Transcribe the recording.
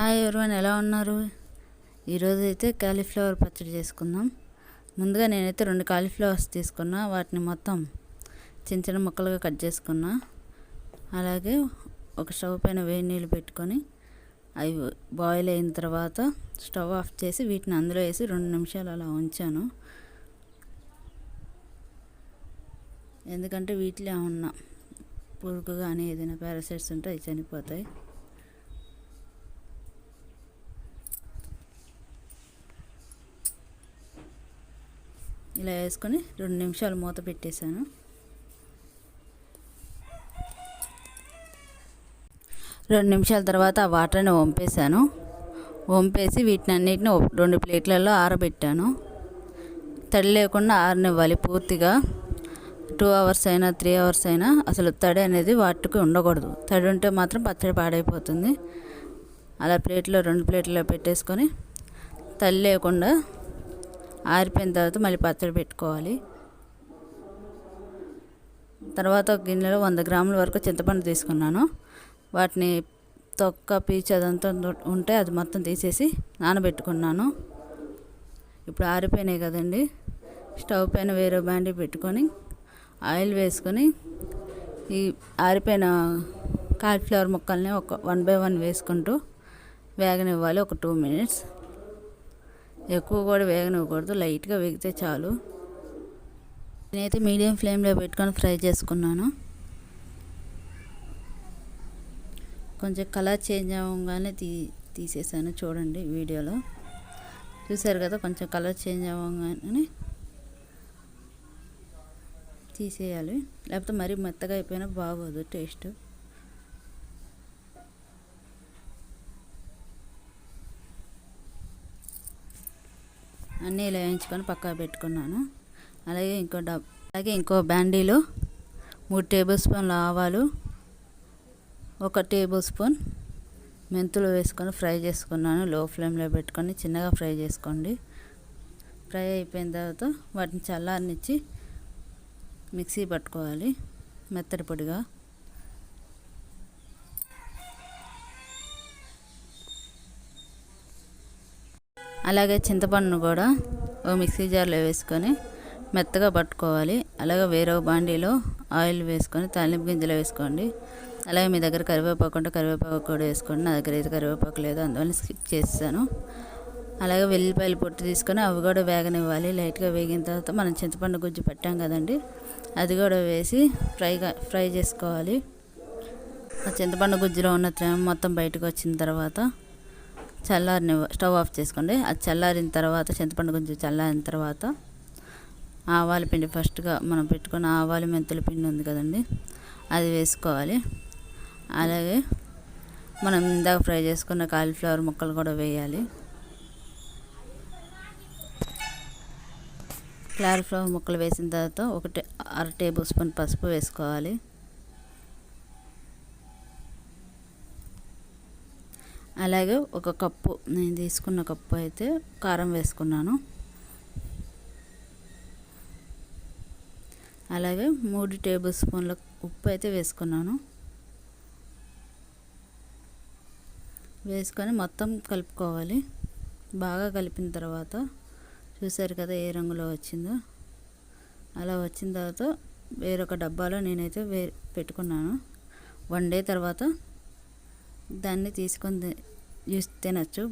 Hi everyone ఎలా ఉన్నారు? ఈరోజు అయితే కాలీఫ్లవర్ పచ్చడి చేసుకుందాం. ముందుగా నేనైతే రెండు కాలీఫ్లవర్స్ తీసుకున్నా. వాటిని మొత్తం చిన్న చిన్న ముక్కలుగా కట్ చేసుకున్నా. అలాగే ఒక స్టవ్ పైన వేడి నీళ్ళు పెట్టుకొని అవి బాయిల్ అయిన తర్వాత స్టవ్ ఆఫ్ చేసి వీటిని అందులో వేసి రెండు నిమిషాలు అలా ఉంచాను. ఎందుకంటే వీటిలో ఉన్న పురుగు కానీ ఏదైనా పారాసైట్స్ ఉంటే అవి చనిపోతాయి. ఇలా వేసుకొని రెండు నిమిషాలు మూత పెట్టేశాను. రెండు నిమిషాల తర్వాత ఆ వాటర్ని వంపేశాను. వంపేసి వీటిని అన్నిటిని రెండు ప్లేట్లలో ఆరబెట్టాను. తడి లేకుండా ఆరనివ్వాలి పూర్తిగా. టూ అవర్స్ అయినా త్రీ అవర్స్ అయినా అసలు తడి అనేది వాటికి ఉండకూడదు. తడి ఉంటే మాత్రం పచ్చడి పాడైపోతుంది. అలా ప్లేట్లో రెండు ప్లేట్లో పెట్టేసుకొని తల్లి లేకుండా ఆరిపోయిన తర్వాత మళ్ళీ పచ్చడి పెట్టుకోవాలి. తర్వాత ఒక గిన్నెలో వంద గ్రాముల వరకు చింతపండు తీసుకున్నాను. వాటిని తొక్క పీచు అదంతా ఉంటే అది మొత్తం తీసేసి నానబెట్టుకున్నాను. ఇప్పుడు ఆరిపోయినాయి కదండి. స్టవ్ పైన వేరే బాండీ పెట్టుకొని ఆయిల్ వేసుకొని ఈ ఆరిపోయిన కాలిఫ్లవర్ ముక్కల్ని ఒక వన్ బై వన్ వేసుకుంటూ వేగనివ్వాలి. ఒక టూ మినిట్స్. ఎక్కువ కూడా వేగనివ్వకూడదు లైట్గా వేగితే చాలు. నేనైతే మీడియం ఫ్లేమ్లో పెట్టుకొని ఫ్రై చేసుకున్నాను. కొంచెం కలర్ చేంజ్ అవ్వగానే తీ తీసేసాను చూడండి వీడియోలో. చూసారు కదా కొంచెం కలర్ చేంజ్ అవ్వగానే తీసేయాలి. లేకపోతే మరీ మెత్తగా అయిపోయినా బాగోదు టేస్ట్. అన్నీ ఇలా వేయించుకొని పక్కా పెట్టుకున్నాను. అలాగే ఇంకో డబ్ అలాగే ఇంకో బ్యాండీలో మూడు టేబుల్ స్పూన్ల ఆవాలు ఒక టేబుల్ స్పూన్ మెంతులు వేసుకొని ఫ్రై చేసుకున్నాను. లో ఫ్లేమ్లో పెట్టుకొని చిన్నగా ఫ్రై చేసుకోండి. ఫ్రై అయిపోయిన తర్వాత వాటిని చల్లారనిచ్చి మిక్సీ పట్టుకోవాలి. మెత్తడి పొడిగా. అలాగే చింతపండును కూడా ఓ మిక్సీ జార్లో వేసుకొని మెత్తగా పట్టుకోవాలి. అలాగే వేరే బాండీలో ఆయిల్ వేసుకొని తాలింపు గింజలు వేసుకోండి. అలాగే మీ దగ్గర కరివేపాకు ఉంటే కరివేపాకు కూడా వేసుకోండి. నా దగ్గర అయితే కరివేపాకు లేదు అందువల్ల స్కిప్ చేస్తాను అలాగే వెల్లిపాయలు పొట్టు తీసుకొని అవి కూడా వేగనివ్వాలి. లైట్గా వేగిన తర్వాత మనం చింతపండు గుజ్జు పెట్టాం కదండి అది కూడా వేసి ఫ్రైగా ఫ్రై చేసుకోవాలి. ఆ చింతపండు గుజ్జులో ఉన్న మొత్తం బయటకు వచ్చిన తర్వాత చల్లారిన స్టవ్ ఆఫ్ చేసుకోండి. అది చల్లారిన తర్వాత చింతపండు కొంచెం చల్లారిన తర్వాత ఆవాల పిండి ఫస్ట్గా మనం పెట్టుకున్న ఆవాలు మెంతుల పిండి ఉంది కదండి అది వేసుకోవాలి. అలాగే మనం ఇందాక ఫ్రై చేసుకున్న కాలీఫ్లవర్ ముక్కలు కూడా వేయాలి. కాలీఫ్లవర్ ముక్కలు వేసిన తర్వాత ఒకటి అర టేబుల్ స్పూన్ పసుపు వేసుకోవాలి. అలాగే ఒక కప్పు నేను తీసుకున్న కప్పు అయితే కారం వేసుకున్నాను. అలాగే మూడు టేబుల్ స్పూన్ల ఉప్పు అయితే వేసుకున్నాను. వేసుకొని మొత్తం కలుపుకోవాలి. బాగా కలిపిన తర్వాత చూసారు కదా ఏ రంగులో వచ్చిందో? అలా వచ్చిన తర్వాత వేరొక డబ్బాలో నేనైతే వే పెట్టుకున్నాను. వన్ డే తర్వాత దాన్ని తీసుకొని యూస్ తినచ్చు